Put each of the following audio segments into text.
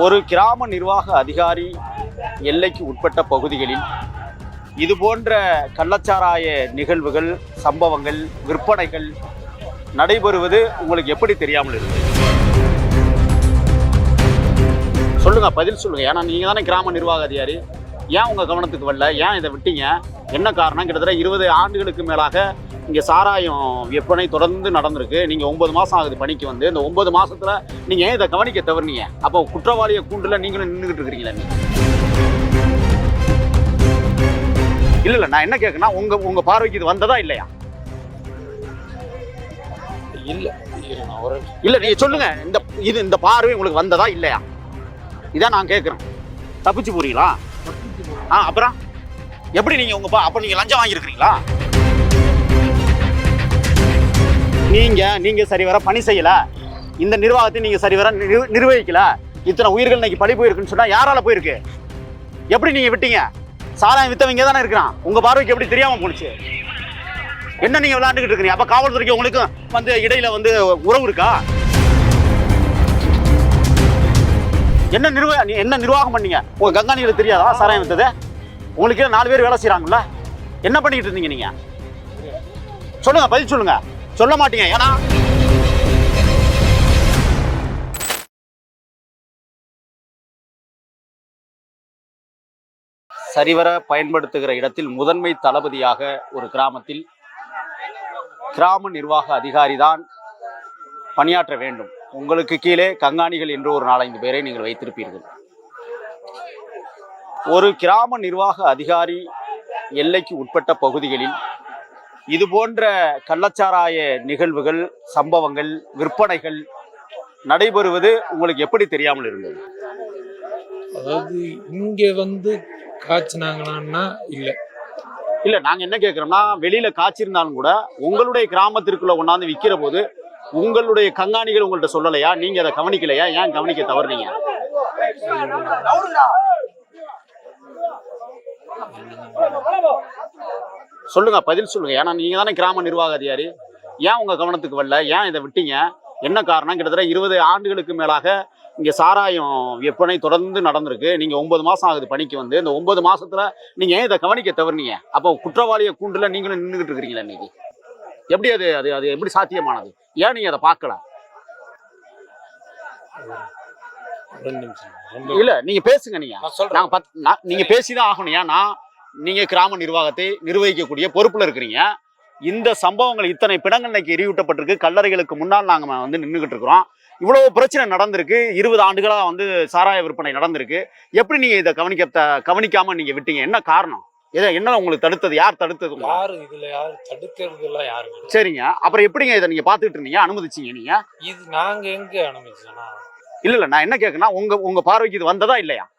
ஒரு கிராம நிர்வாக அதிகாரி எல்லைக்கு உட்பட்ட பகுதிகளில் இது போன்ற கள்ளச்சாராய நிகழ்வுகள் சம்பவங்கள் விற்பனைகள் நடைபெறுவது உங்களுக்கு எப்படி தெரியாமல் இருக்கு சொல்லுங்க பதில் சொல்லுங்க. ஏன்னா நீங்க தானே கிராம நிர்வாக அதிகாரி. ஏன் உங்க கவனத்துக்கு வரல? ஏன் இதை விட்டீங்க? என்ன காரணம்? கிட்டத்தட்ட இருபது ஆண்டுகளுக்கு மேலாக இங்க சாராயம் விற்பனை தொடர்ந்து நடந்திருக்கு. நீங்க ஒன்பது மாசம் ஆகுது பணிக்கு வந்து. இந்த ஒன்பது மாசத்துல நீங்க ஏன் இதை கவனிக்க தவறுனீங்க? அப்போ குற்றவாளியை கூண்டுல நீங்களும் நின்றுகிட்டு இருக்கிறீங்களா நீங்க. இல்ல இல்ல நான் என்ன கேட்கணும் உங்க உங்க பார்வைக்கு இது வந்ததா இல்லையா? இல்ல. இல்ல நீங்க சொல்லுங்க. இந்த இது இந்த பார்வை உங்களுக்கு வந்ததா இல்லையா? இதான் நான் கேட்குறேன் தப்பிச்சு போறீங்களா? ஆ அப்புறம்? எப்படி நீங்க உங்க பா- அப்ப நீங்க லஞ்சம் வாங்கியிருக்கிறீங்களா? நீங்கள் நீங்கள் சரிவர பணி செய்யலை. இந்த நிர்வாகத்தை நீங்கள் சரிவர நிர்- நிர்வகிக்கல. இத்தனை உயிர்கள் இன்னைக்கு பழி போயிருக்குன்னு சொன்னால் யாரால போயிருக்கு? எப்படி நீங்கள் விட்டீங்க? சாராயம் வித்தவங்க தானே இருக்கிறான். உங்கள் பார்வைக்கு எப்படி தெரியாமல் போணுச்சு? என்ன நீங்கள் விளாண்டுக்கிட்டு இருக்கீங்க அப்போ காவல்துறைக்கு உங்களுக்கும் வந்து இடையில் வந்து உறவு இருக்கா? என்ன நிர்வ நீ என்ன நிர்வாகம் பண்ணீங்க? உங்க கங்காணிகளுக்கு தெரியாதா? சாராயம் வித்தது? உங்களுக்கு நாலு பேர் வேலை செய்கிறாங்கல்ல என்ன பண்ணிக்கிட்டு இருந்தீங்க நீங்கள் சொல்லுங்கள் பதில் சொல்லுங்கள் சொல்ல மாட்டீங்க ஏன்னா சரிவர பயன்படுத்துகிற இடத்தில் முதன்மை தளபதியாக ஒரு கிராமத்தில் கிராம நிர்வாக அதிகாரி தான் பணியாற்ற வேண்டும். உங்களுக்கு கீழே கங்காணிகள் என்று ஒரு நாலஞ்சு பேரை நீங்கள் வைத்திருப்பீர்கள். ஒரு கிராம நிர்வாக அதிகாரி எல்லைக்கு உட்பட்ட பகுதிகளில் இது போன்ற கள்ளச்சாராய நிகழ்வுகள் சம்பவங்கள் விற்பனைகள் நடைபெறுவது உங்களுக்கு எப்படி தெரியாமல் இருந்தது அதாவது இங்க வந்து காய்ச்சினாங்களான்னா இல்ல இல்ல நாங்க என்ன கேட்கிறோம்னா வெளியில காய்ச்சிருந்தாலும் கூட உங்களுடைய கிராமத்திற்குள்ள கொண்டாந்து விற்கிற போது உங்களுடைய கங்காணிகள் உங்கள்ட்ட சொல்லலையா நீங்க அதை கவனிக்கலையா ஏன் கவனிக்க தவறுனீங்க சொல்லுங்க பதில் சொல்லுங்க. ஏன்னா நீங்க தானே கிராம நிர்வாக அதிகாரி ஏன் உங்க கவனத்துக்கு வரல? ஏன் இதை விட்டீங்க? என்ன காரணம்? கிட்டத்தட்ட இருபது ஆண்டுகளுக்கு மேலாக இங்க சாராயம் விற்பனை தொடர்ந்து நடந்திருக்கு. நீங்க ஒன்பது மாசம் ஆகுது பணிக்கு வந்து. இந்த ஒன்பது மாசத்துல நீங்க ஏன் இதை கவனிக்க தவறுனீங்க? அப்போ குற்றவாளியை கூண்டுல நீங்களும் நின்றுகிட்டு இருக்கிறீங்களா இன்னைக்கு. எப்படி அது அது அது எப்படி சாத்தியமானது? ஏன் நீங்க அதை பார்க்கல? இல்ல நீங்க பேசுங்க நீங்க. நாங்க பத்- நீங்க பேசிதான் ஆகணும். ஏன்னா நீங்க கிராம நிர்வாகத்தை நிர்வகிக்கக்கூடிய பொறுப்புல இருக்கிறீங்க. இந்த சம்பவங்கள் இத்தனை பிணங்கள் இன்னைக்கு எரியூட்டப்பட்டிருக்கு. கல்லறைகளுக்கு முன்னால் நாங்க வந்து நின்றுகிட்டு இருக்கிறோம். இவ்வளவு பிரச்சனை நடந்திருக்கு. இருபது ஆண்டுகளா வந்து சாராய விற்பனை நடந்திருக்கு. எப்படி நீங்க இதை கவனிக்க த- கவனிக்காம நீங்க விட்டீங்க? என்ன காரணம்? இதை என்ன உங்களுக்கு தடுத்தது? யார் தடுத்தது? யாரு இதுல யாரு தடுக்கிறது எல்லாம் இல்ல. சரிங்க. அப்புறம் எப்படிங்க இதை நீங்க பாத்துக்கிட்டு இருந்தீங்க? அனுமதிச்சீங்க நீங்க? இது நாங்க எங்க அனுமதிச்சோம்னா இல்ல இல்ல. நான் என்ன கேட்கணும் உங்க உங்க பார்வைக்கு இது வந்ததா இல்லையா?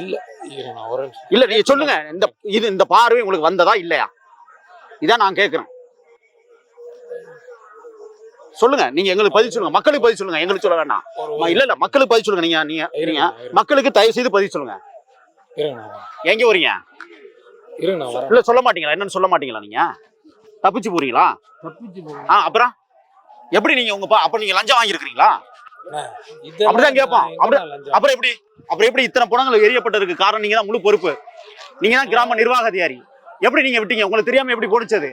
இல்ல. இல்ல நீங்க சொல்லுங்க. இந்த இது இந்த பார்வை உங்களுக்கு வந்ததா இல்லையா? இதான் நான் கேட்கிறேன். சொல்லுங்க. நீங்க எங்களுக்கு பதில் சொல்லுங்க. மக்களுக்கு பதில் சொல்லுங்க. எங்களுக்கு சொல்ல வேண்டாம் இல்ல இல்ல. மக்களுக்கு பதில் சொல்லுங்க. நீங்க நீங்க. மக்களுக்கு தயவு செய்து பதில் சொல்லுங்க. எங்க வரீங்க இல்ல சொல்ல மாட்டீங்களா? என்னன்னு சொல்ல மாட்டீங்களா நீங்க? தப்பிச்சு போறீங்களா. ஆ அப்புறம்? எப்படி நீங்க உங்க அப்ப நீங்க லஞ்சம் வாங்கியிருக்கிறீங்களா? இதெல்லாம் அப்படிதான் கேட்பான். அப்புறம் எப்படி? அப்புறம் எப்படி இத்தனை புணங்கள் எரியப்பட்டதுக்கு காரணம் நீங்க தான் முழு பொறுப்பு. நீங்க தான் கிராம நிர்வாக அதிகாரி. எப்படி நீங்க விட்டீங்க? உங்களுக்கு தெரியாம எப்படி போனிச்சது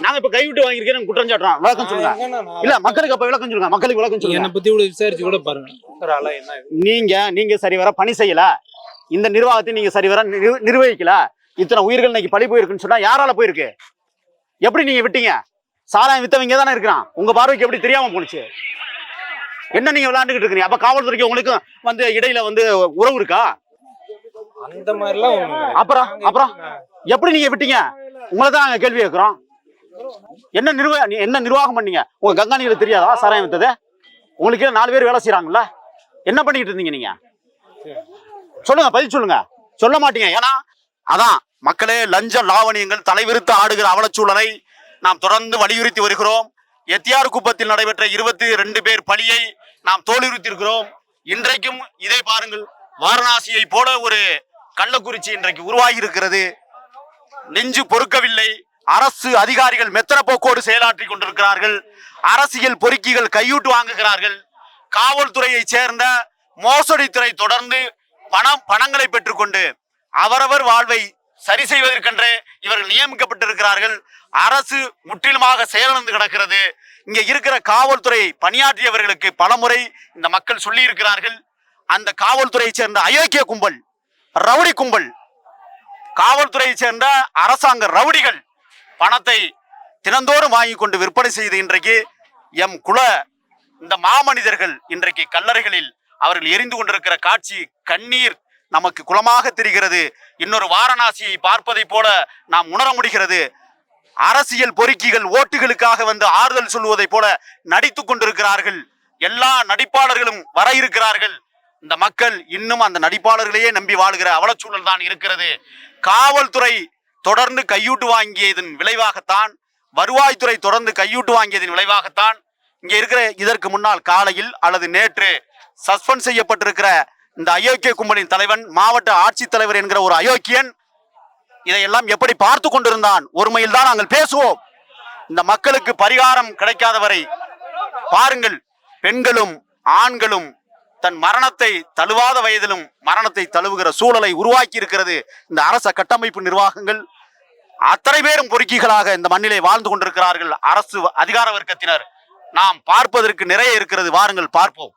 நாங்க இப்ப கைவிட்டு வாங்கியிருக்கேன் குற்றம் சாட்டுறோம் விளக்கம் சொல்லுங்க. இல்ல மக்களுக்கு அப்ப விளக்கம் சொல்லுங்க. மக்களுக்கு விளக்கம் என்னை சொல்லுங்க பத்தி கூட விசாரிச்சு கூட பாருங்க. என்ன? நீங்க நீங்க சரிவர பணி செய்யல. இந்த நிர்வாகத்தை நீங்க சரிவர நிர்- நிர்வகிக்கல. இத்தனை உயிர்கள் இன்னைக்கு பழி போயிருக்குன்னு சொன்னா யாரால போயிருக்கு? எப்படி நீங்க விட்டீங்க? சாராயம் வித்தவங்க தானே இருக்கிறான். உங்க பார்வைக்கு எப்படி தெரியாம போணுச்சு? என்ன நீங்க விளையாண்டுகிட்டு இருக்கீங்க அப்ப காவல்துறைக்கு உங்களுக்கு வந்து இடையில வந்து உறவு இருக்கா? அந்த மாதிரிலாம். அப்புறம் அப்புறம்? எப்படி- நீங்க விட்டீங்க? உங்களை தான் நாங்க கேள்வி கேட்கிறோம். என்ன நிர்வ நீ என்ன நிர்வாகம் பண்ணீங்க? உங்க கங்காணிகளுக்கு தெரியாதா? சாராயம் வித்தது? உங்களுக்கு நாலு பேர் வேலை செய்றாங்கல்ல? என்ன பண்ணிக்கிட்டு இருந்தீங்க நீங்க? சொல்லுங்க பதில் சொல்லுங்க. சொல்ல மாட்டீங்க. ஏன்னா அதான் மக்களே லஞ்ச லாவணியங்கள் தலைவிரித்து ஆடுகிற அவலச்சூழலை நாம் தொடர்ந்து வலியுறுத்தி வருகிறோம். எத்தியார் குப்பத்தில் நடைபெற்ற இருபத்தி ரெண்டு பேர் பலியை நாம் தோலுறுத்திருக்கிறோம் இன்றைக்கும் இதை பாருங்கள் வாரணாசியை போல ஒரு கள்ளக்குறிச்சி இன்றைக்கு உருவாகி இருக்கிறது நெஞ்சு பொறுக்கவில்லை. அரசு அதிகாரிகள் மெத்தன போக்கோடு செயலாற்றி கொண்டிருக்கிறார்கள். அரசியல் பொறுக்கிகள் கையூட்டு வாங்குகிறார்கள். காவல்துறையைச் சேர்ந்த மோசடித்துறை தொடர்ந்து பணம் பணங்களை பெற்றுக்கொண்டு அவரவர் வாழ்வை சரி செய்வதற்கென்றே இவர்கள் நியமிக்கப்பட்டிருக்கிறார்கள். அரசு முற்றிலுமாக செயலிழந்து கிடக்கிறது. இங்க இருக்கிற காவல்துறை பணியாற்றியவர்களுக்கு பலமுறை இந்த மக்கள் சொல்லி இருக்கிறார்கள் அந்த காவல்துறையைச் சேர்ந்த அயோக்கிய கும்பல் ரவுடி கும்பல் காவல்துறையைச் சேர்ந்த அரசாங்க ரவுடிகள் பணத்தை தினந்தோறும் வாங்கி கொண்டு விற்பனை செய்து இன்றைக்கு எம் குல இந்த மாமனிதர்கள் இன்றைக்கு கல்லறைகளில் அவர்கள் எரிந்து கொண்டிருக்கிற காட்சி கண்ணீர் நமக்கு குலமாக தெரிகிறது. இன்னொரு வாரணாசியை பார்ப்பதைப் போல நாம் உணர முடிகிறது. அரசியல் பொறுக்கிகள் ஓட்டுகளுக்காக வந்து ஆறுதல் சொல்வதைப் போல நடித்து கொண்டிருக்கிறார்கள். எல்லா நடிப்பாளர்களும் வர இருக்கிறார்கள். இந்த மக்கள் இன்னும் அந்த நடிப்பாளர்களையே நம்பி வாழுகிற அவலச்சூழல் தான் இருக்கிறது. காவல்துறை தொடர்ந்து கையூட்டு வாங்கியதன் விளைவாகத்தான் வருவாய்த்துறை தொடர்ந்து கையூட்டு வாங்கியதன் விளைவாகத்தான் இங்கே இருக்கிற இதற்கு முன்னால் காலையில் அல்லது நேற்று சஸ்பெண்ட் செய்யப்பட்டிருக்கிற இந்த அயோக்கிய கும்பலின் தலைவன் மாவட்ட ஆட்சித்தலைவர் என்கிற ஒரு அயோக்கியன் இதையெல்லாம் எப்படி பார்த்து கொண்டிருந்தான்? ஒருமையில் தான் நாங்கள் பேசுவோம். இந்த மக்களுக்கு பரிகாரம் கிடைக்காத வரை பாருங்கள். பெண்களும் ஆண்களும் தன் மரணத்தை தழுவாத வயதிலும் மரணத்தை தழுவுகிற சூழலை உருவாக்கி இருக்கிறது இந்த அரச கட்டமைப்பு நிர்வாகங்கள் அத்தனை பேரும் பொறுக்கிகளாக இந்த மண்ணிலே வாழ்ந்து கொண்டிருக்கிறார்கள். அரசு அதிகார வர்க்கத்தினர். நாம் பார்ப்பதற்கு நிறைய இருக்கிறது. வாருங்கள் பார்ப்போம்.